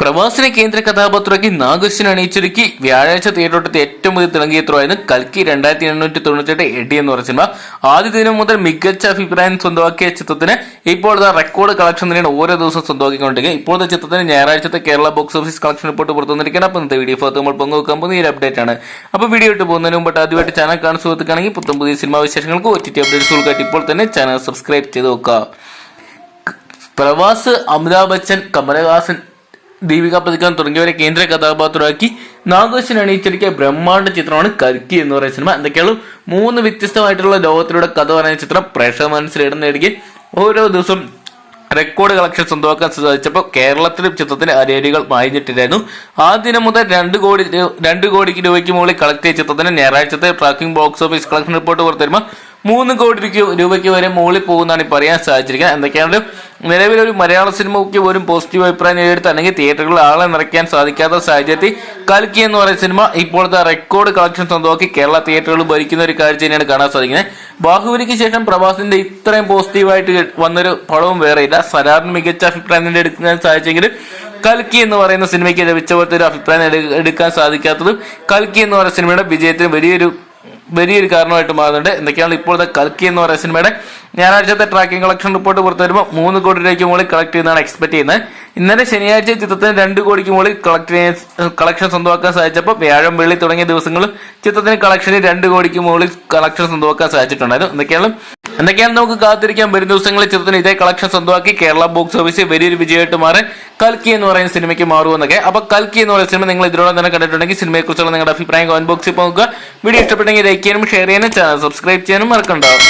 പ്രവാസിനെ കേന്ദ്ര കഥാപാത്രമാക്കി നാഗശ്വൻ അണിയിച്ചൊരുക്കി വ്യാഴാഴ്ച തിയേറ്ററോട്ടത്തെ ഏറ്റവും വലിയ തിളങ്ങിയ ചിത്രമായിരുന്നു കൽക്കി രണ്ടായിരത്തി എണ്ണൂറ്റി തൊണ്ണൂറ്റെട്ട് എഡി എന്ന് പറഞ്ഞ സിനിമ. ആദ്യ ദിനം മുതൽ മികച്ച അഭിപ്രായം സ്വന്തമാക്കിയ ചിത്രത്തിന് ഇപ്പോൾ റെക്കോർഡ് കളക്ഷൻ തന്നെയാണ് ഓരോ ദിവസം സ്വന്തമാക്കിക്കൊണ്ടിരിക്കുക ഇപ്പോഴത്തെ ചിത്രത്തിന് ഞായറാഴ്ചത്തെ Kerala box office collection report പുറത്തു വന്നിരിക്കുകയാണ്. അപ്പോൾ ഇന്നത്തെ വീഡിയോ ഭാഗത്ത് നമ്മൾ പങ്കുവെക്കാൻ പോകുന്ന ഈ അപ്ഡേറ്റ് ആണ്. അപ്പോൾ വീഡിയോ ഇട്ട് പോകുന്നതിന് മുമ്പ് ആദ്യമായിട്ട് ചാനൽ കാണുന്ന സുഹൃത്തുക്കാണെങ്കിൽ പുത്തം പുതിയ സിനിമാ വിശേഷങ്ങൾക്ക് ഒ ടി ടി അപ്ഡേറ്റ്സുകൾക്കായിട്ട് ഇപ്പോൾ തന്നെ ചാനൽ സബ്സ്ക്രൈബ് ചെയ്ത് നോക്കുക പ്രവാസ് അമിതാഭ് ബച്ചൻ കമലഹാസൻ ദീപിക പതുക്കാൻ തുടങ്ങിയവരെ കേന്ദ്ര കഥാപാത്രമാക്കി നാഗേശ്വരൻ അണിയിച്ചൊരുക്കിയ ബ്രഹ്മാണ്ഡ ചിത്രമാണ് കർക്കി എന്ന് പറയുന്ന സിനിമ. എന്തൊക്കെയാണ് മൂന്ന് വ്യത്യസ്തമായിട്ടുള്ള ലോകത്തിലൂടെ കഥ പറയുന്ന ചിത്രം പ്രേക്ഷക മനസ്സിൽ ഇടം നേടുകയും ഓരോ ദിവസം റെക്കോർഡ് കളക്ഷൻ സ്വന്തമാക്കാൻ സാധിച്ചപ്പോൾ കേരളത്തിലും ചിത്രത്തിന് അരേരികൾ മായിഞ്ഞിട്ടില്ലായിരുന്നു. ആ ദിനം മുതൽ രണ്ട് കോടി രണ്ട് കോടിക്ക് രൂപയ്ക്ക് മുകളിൽ കളക്ട് ചെയ്ത ചിത്രത്തിന് ഞായറാഴ്ചത്തെ tracking box office collection report പുറത്തുവരുമ്പോൾ മൂന്ന് കോടി രൂപയ്ക്ക് വരെ മുകളിൽ പോകുന്നതാണ് പറയാൻ സാധിച്ചിരിക്കുന്നത്. എന്തൊക്കെയാണ് നിലവിലൊരു മലയാള സിനിമയ്ക്ക് പോലും പോസിറ്റീവ് അഭിപ്രായം നേടിയെടുത്ത് അല്ലെങ്കിൽ തിയേറ്ററുകളിൽ ആളെ നിറയ്ക്കാൻ സാധിക്കാത്ത സാഹചര്യത്തിൽ കൽക്കി എന്ന് പറയുന്ന സിനിമ ഇപ്പോഴത്തെ റെക്കോർഡ് കളക്ഷൻ സ്വന്തമാക്കി കേരള തിയേറ്ററുകൾ ഭരിക്കുന്ന ഒരു കാഴ്ച തന്നെയാണ് കാണാൻ സാധിക്കുന്നത്. ബാഹുബലിക്ക് ശേഷം പ്രഭാസിന്റെ ഇത്രയും പോസിറ്റീവായിട്ട് വന്നൊരു പടവും വേറെ ഇല്ല സലാറിന് മികച്ച അഭിപ്രായം തന്നെ എടുക്കാൻ സാധിച്ചെങ്കിലും കൽക്കി എന്ന് പറയുന്ന സിനിമയ്ക്ക് ലഭിച്ച പോലത്തെ ഒരു അഭിപ്രായം എടുക്കാൻ സാധിക്കാത്തതും കൽക്കി എന്ന് പറയുന്ന സിനിമയുടെ വിജയത്തിന് വലിയൊരു വലിയൊരു കാരണമായിട്ട് മാറുന്നുണ്ട്. എന്തൊക്കെയാണ് ഇപ്പോഴത്തെ കൽക്കി എന്ന് പറയുന്ന സിനിമയുടെ ഞായറാഴ്ചത്തെ ട്രാക്കിംഗ് കളക്ഷൻ റിപ്പോർട്ട് പുറത്തു വരുമ്പോൾ മൂന്ന് കോടി രൂപയ്ക്ക് മുകളിൽ കളക്ട് ചെയ്യുന്നതാണ് എക്സ്പെക്ട് ചെയ്യുന്നത്. ഇന്നലെ ശനിയാഴ്ച ചിത്രത്തിന് രണ്ട് കോടിക്ക് മുകളിൽ കളക്ട് കളക്ഷൻ സ്വന്തമാക്കാൻ സാധിച്ചപ്പോൾ വ്യാഴം വെള്ളി തുടങ്ങിയ ദിവസങ്ങളിൽ ചിത്രത്തിന് കളക്ഷന് രണ്ട് കോടിക്ക് മുകളിൽ കളക്ഷൻ സ്വന്തമാക്കാൻ സാധിച്ചിട്ടുണ്ടായിരുന്നു. എന്തൊക്കെയാണ് എന്തൊക്കെയാണ് നമുക്ക് കാത്തിരിക്കാൻ വരും ദിവസങ്ങളിൽ ചിത്രത്തിന് ഇതേ കളക്ഷൻ സ്വന്തമാക്കി കേരള ബോക്സ് ഓഫീസിൽ വലിയൊരു വിജയമായിട്ട് മാറി. കൽക്കി എന്ന് പറയുന്ന സിനിമയ്ക്ക് മാറുമെന്നൊക്കെ. അപ്പൊ കൽക്കി എന്ന് പറയുന്ന സിനിമ നിങ്ങൾ ഇതിനോട് തന്നെ കണ്ടിട്ടുണ്ടെങ്കിൽ സിനിമയെ കുറിച്ചുള്ള നിങ്ങളുടെ അഭിപ്രായം കമന്റ് ബോക്സിൽ പോകുക വീഡിയോ ഇഷ്ടപ്പെട്ടെങ്കിൽ ലൈക്ക് ചെയ്യാനും ഷെയർ ചെയ്യാനും ചാനൽ സബ്സ്ക്രൈബ് ചെയ്യാനും മറക്കണ്ടാവും